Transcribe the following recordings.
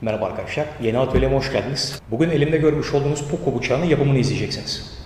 Merhaba arkadaşlar, yeni atölyeme hoş geldiniz. Bugün elimde görmüş olduğunuz Poco bıçağının yapımını izleyeceksiniz.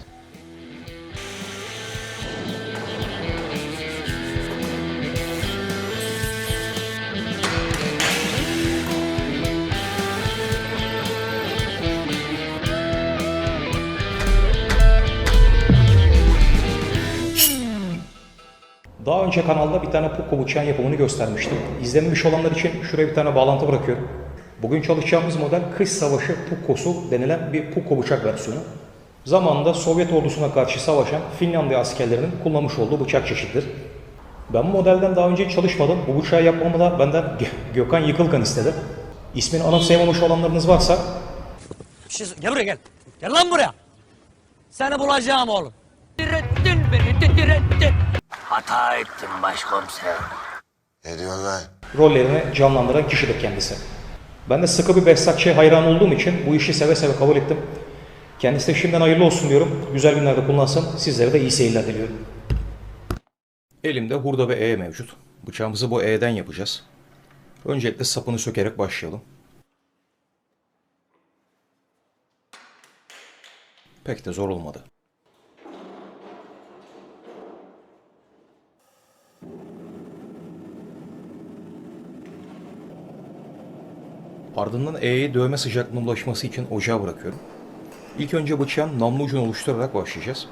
Daha önce kanalda bir tane Poco bıçağın yapımını göstermiştim. İzlememiş olanlar için şuraya bir tane bağlantı bırakıyorum. Bugün çalışacağımız model Kış Savaşı Pukosu denilen bir Puko bıçak versiyonu. Zamanında Sovyet ordusuna karşı savaşan Finlandiya askerlerinin kullanmış olduğu bıçak çeşididir. Ben bu modelden daha önce çalışmadım. Bu bıçağı yapmamı da benden Gö- Gökhan Yıkılkan istedi. İsmini anımsayamamış olanlarınız varsa Bir şey gel buraya gel. Gel lan buraya. Seni bulacağım oğlum. Direttin beni direttin. Hata ettim başkomiser. Ne diyorsun lan? rollerini canlandıran kişidir kendisi. Ben de sıkı bir Behzatçı'ya hayran olduğum için bu işi seve seve kabul ettim. Kendisi de şimdiden hayırlı olsun diyorum. Güzel günlerde kullansın. Sizlere de iyi seyirler diliyorum. Elimde hurda ve E mevcut. Bıçağımızı bu E'den yapacağız. Öncelikle sapını sökerek başlayalım. Pek de zor olmadı. Ardından E'ye dövme sıcaklığına ulaşması için ocağa bırakıyorum. İlk önce bıçağın namlu ucunu oluşturarak başlayacağız.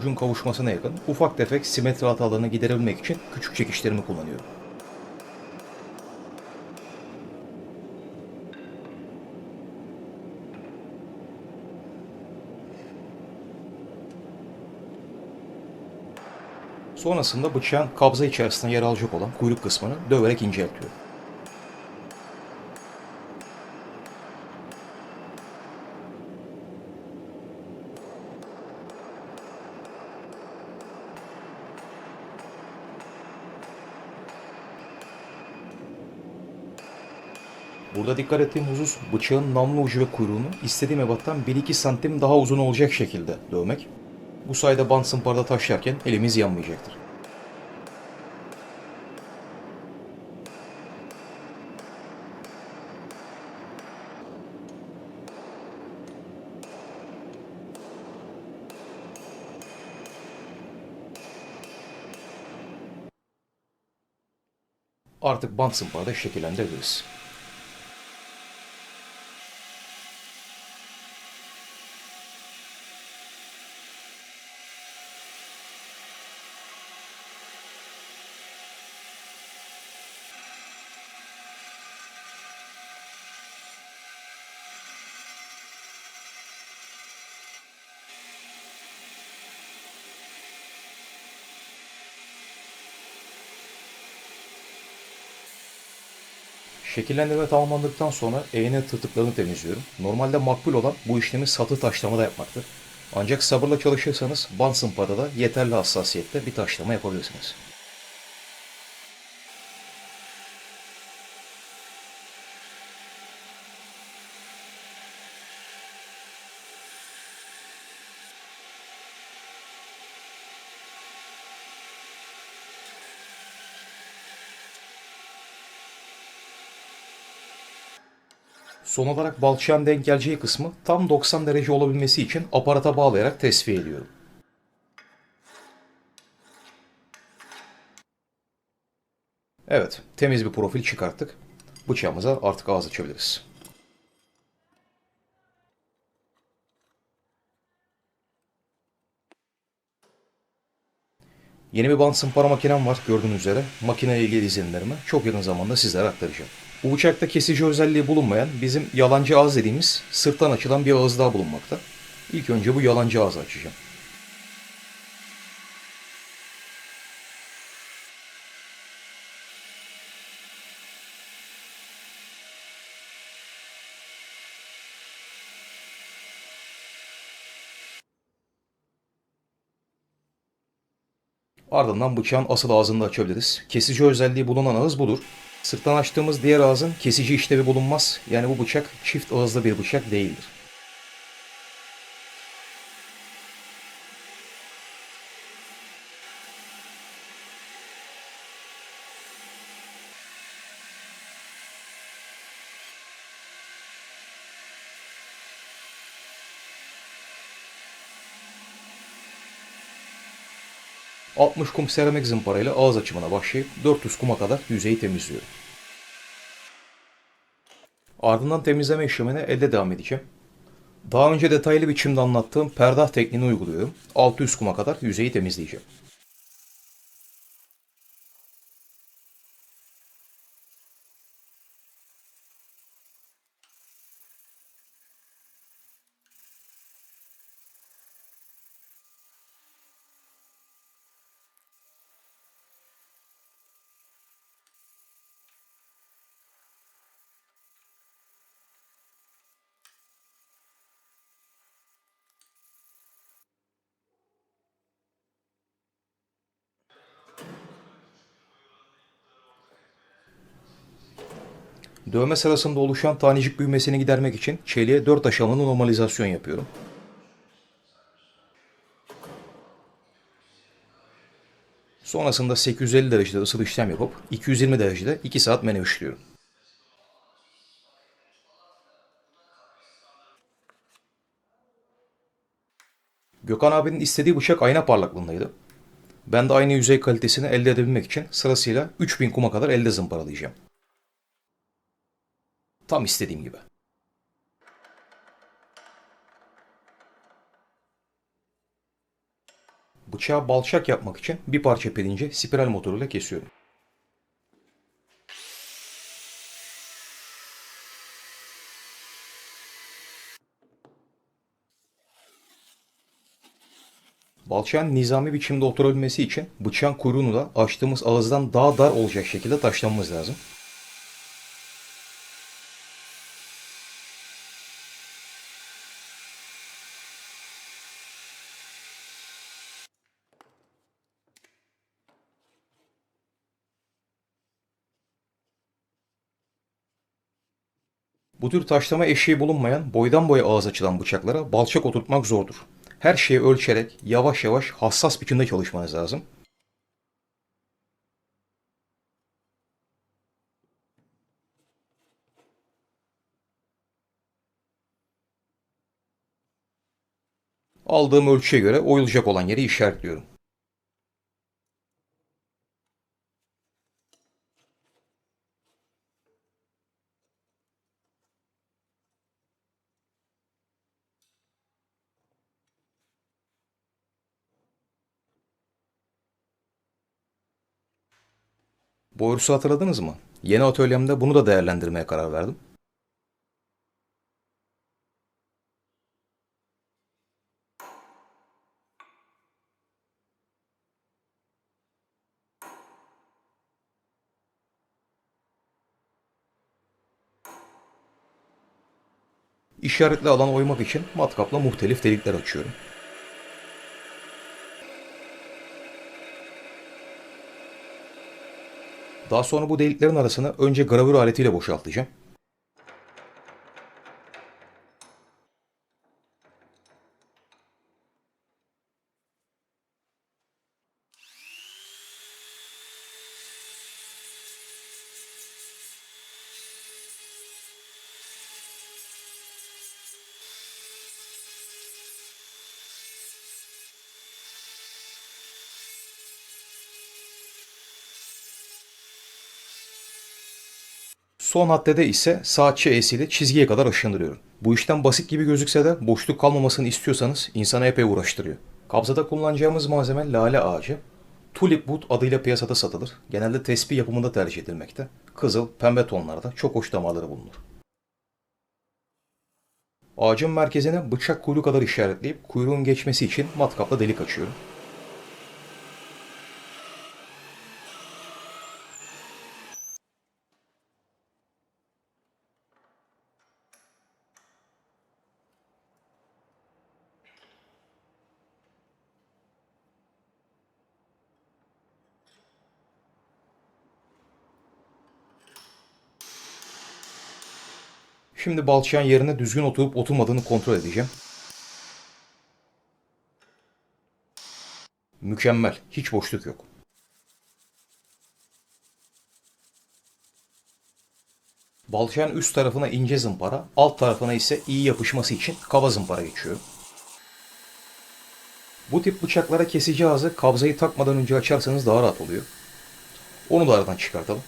Ucun kavuşmasına yakın ufak tefek simetri hatalarını giderebilmek için küçük çekişlerimi kullanıyorum. Sonrasında bıçağın kabza içerisinde yer alacak olan kuyruk kısmını döverek inceltiyorum. Burada dikkat ettiğim husus bıçağın namlu ucu ve kuyruğunu istediğim ebattan 1-2 santim daha uzun olacak şekilde dövmek. Bu sayede bant zımparada taşlarken elimiz yanmayacaktır. Artık bant zımparada şekillendirebiliriz. Şekillendirme tamamlandıktan sonra eğne tırtıklarını temizliyorum. Normalde makbul olan bu işlemi satı taşlamada yapmaktır. Ancak sabırla çalışırsanız bant zımparada yeterli hassasiyette bir taşlama yapabilirsiniz. Son olarak balçığın denk geleceği kısmı tam 90 derece olabilmesi için aparata bağlayarak tesviye ediyorum. Evet, temiz bir profil çıkarttık. Bıçağımıza artık ağız açabiliriz. Yeni bir bant zımpara makinem var gördüğünüz üzere. Makineyle ilgili izlenimlerimi çok yakın zamanda sizlere aktaracağım. Bu bıçakta kesici özelliği bulunmayan bizim yalancı ağız dediğimiz sırttan açılan bir ağız daha bulunmakta. İlk önce bu yalancı ağzı açacağım. Ardından bıçağın asıl ağzını açabiliriz. Kesici özelliği bulunan ağız budur. Sırttan açtığımız diğer ağzın kesici işlevi bulunmaz. Yani bu bıçak çift ağızlı bir bıçak değildir. ...60 kum seramik zımparayla ağız açımına başlayıp 400 kuma kadar yüzeyi temizliyorum. Ardından temizleme işlemine elde devam edeceğim. Daha önce detaylı biçimde anlattığım perdah tekniğini uyguluyorum. 600 kuma kadar yüzeyi temizleyeceğim. Dövme sırasında oluşan tanecik büyümesini gidermek için çeliğe 4 aşamalı normalizasyon yapıyorum. Sonrasında 850 derecede ısıl işlem yapıp 220 derecede 2 saat menevişliyorum. Gökhan abinin istediği bıçak ayna parlaklığındaydı. Ben de aynı yüzey kalitesini elde edebilmek için sırasıyla 3000 kuma kadar elde zımparalayacağım. Tam istediğim gibi. Bıçağı balçak yapmak için bir parça pirinci spiral motoruyla kesiyorum. Balçağın nizami biçimde oturabilmesi için bıçağın kuyruğunu da açtığımız ağızdan daha dar olacak şekilde taşlamamız lazım. Bu tür taşlama eşiği bulunmayan boydan boya ağız açılan bıçaklara balçak oturtmak zordur. Her şeyi ölçerek yavaş yavaş hassas biçimde çalışmanız lazım. Aldığım ölçüye göre oyulacak olan yeri işaretliyorum. Boyrus'u hatırladınız mı? Yeni atölyemde bunu da değerlendirmeye karar verdim. İşaretli alan oymak için matkapla muhtelif delikler açıyorum. Daha sonra bu deliklerin arasını önce gravür aletiyle boşaltacağım. Son haddede ise saatçi eğsiyle çizgiye kadar aşındırıyorum. Bu işlem basit gibi gözükse de boşluk kalmamasını istiyorsanız insana epey uğraştırıyor. Kabzada kullanacağımız malzeme lale ağacı. Tulip wood adıyla piyasada satılır. Genelde tespih yapımında tercih edilmekte. Kızıl, pembe tonlarda çok hoş damarları bulunur. Ağacın merkezine bıçak kuyruğu kadar işaretleyip kuyruğun geçmesi için matkapla delik açıyorum. Şimdi balçağın yerine düzgün oturup oturmadığını kontrol edeceğim. Mükemmel. Hiç boşluk yok. Balçağın üst tarafına ince zımpara, alt tarafına ise iyi yapışması için kaba zımpara geçiyor. Bu tip bıçaklara kesici ağzı kabzayı takmadan önce açarsanız daha rahat oluyor. Onu da aradan çıkartalım.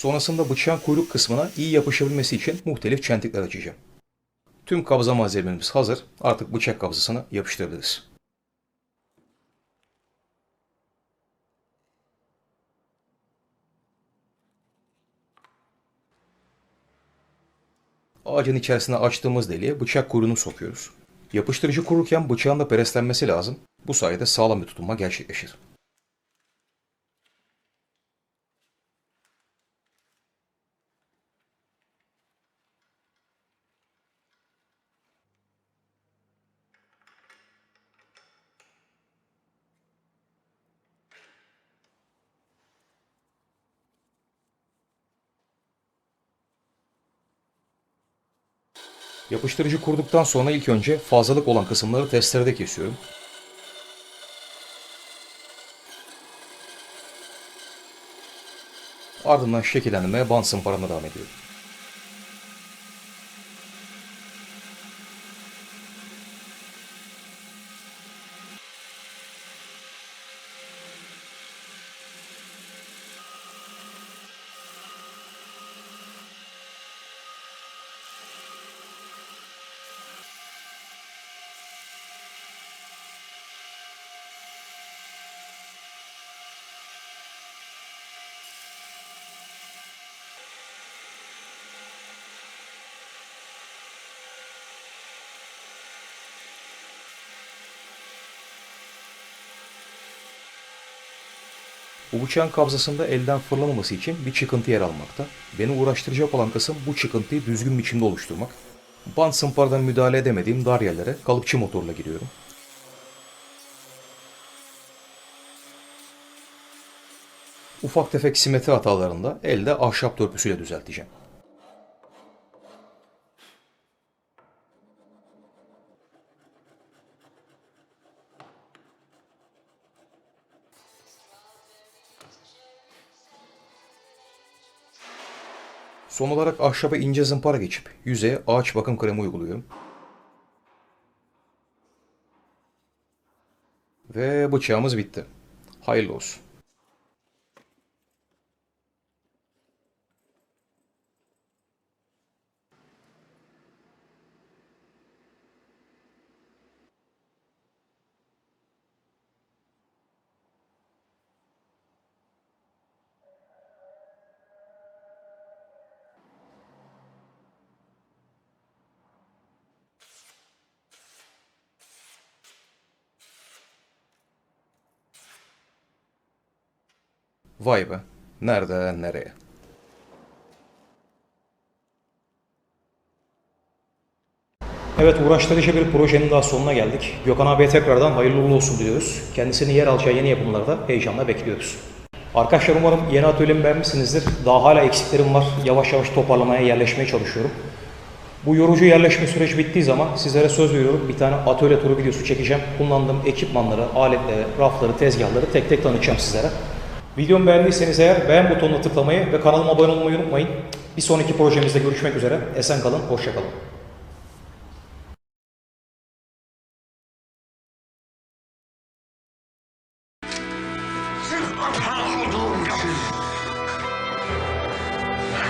Sonrasında bıçağın kuyruk kısmına iyi yapışabilmesi için muhtelif çentikler açacağım. Tüm kabza malzememiz hazır. Artık bıçak kabzasını yapıştırabiliriz. Ağacın içerisine açtığımız deliğe bıçak kuyruğunu sokuyoruz. Yapıştırıcı kururken bıçağın da preslenmesi lazım. Bu sayede sağlam bir tutunma gerçekleşir. Yapıştırıcı kurduktan sonra ilk önce fazlalık olan kısımları testerede kesiyorum. Ardından şekillendirmeye bant zımparamla devam ediyorum. Bu bıçağın kabzasında elden fırlamaması için bir çıkıntı yer almakta. Beni uğraştıracak olan kısım bu çıkıntıyı düzgün biçimde oluşturmak. Bant zımparadan müdahale edemediğim dar yerlere kalıpçı motorla giriyorum. Ufak tefek simetri hatalarını da elde ahşap törpüsüyle düzelteceğim. Son olarak ahşaba ince zımpara geçip yüzeye ağaç bakım kremi uyguluyorum. Ve bıçağımız bitti. Hayırlı olsun. Vay be. Nereden nereye? Evet uğraştırıcı bir projenin daha sonuna geldik. Gökhan abiye tekrardan hayırlı uğurlu olsun diliyoruz. Kendisini yer alacağı yeni yapımlarda heyecanla bekliyoruz. Arkadaşlar umarım yeni atölyemi beğenmişsinizdir. Daha hala eksiklerim var. Yavaş yavaş toparlamaya, yerleşmeye çalışıyorum. Bu yorucu yerleşme süreci bittiği zaman sizlere söz veriyorum bir tane atölye turu videosu çekeceğim. Kullandığım ekipmanları, aletleri, rafları, tezgahları tek tek tanıtacağım sizlere. Videomu beğendiyseniz eğer beğen butonuna tıklamayı ve kanalıma abone olmayı unutmayın. Bir sonraki projemizde görüşmek üzere. Esen kalın, hoşça kalın.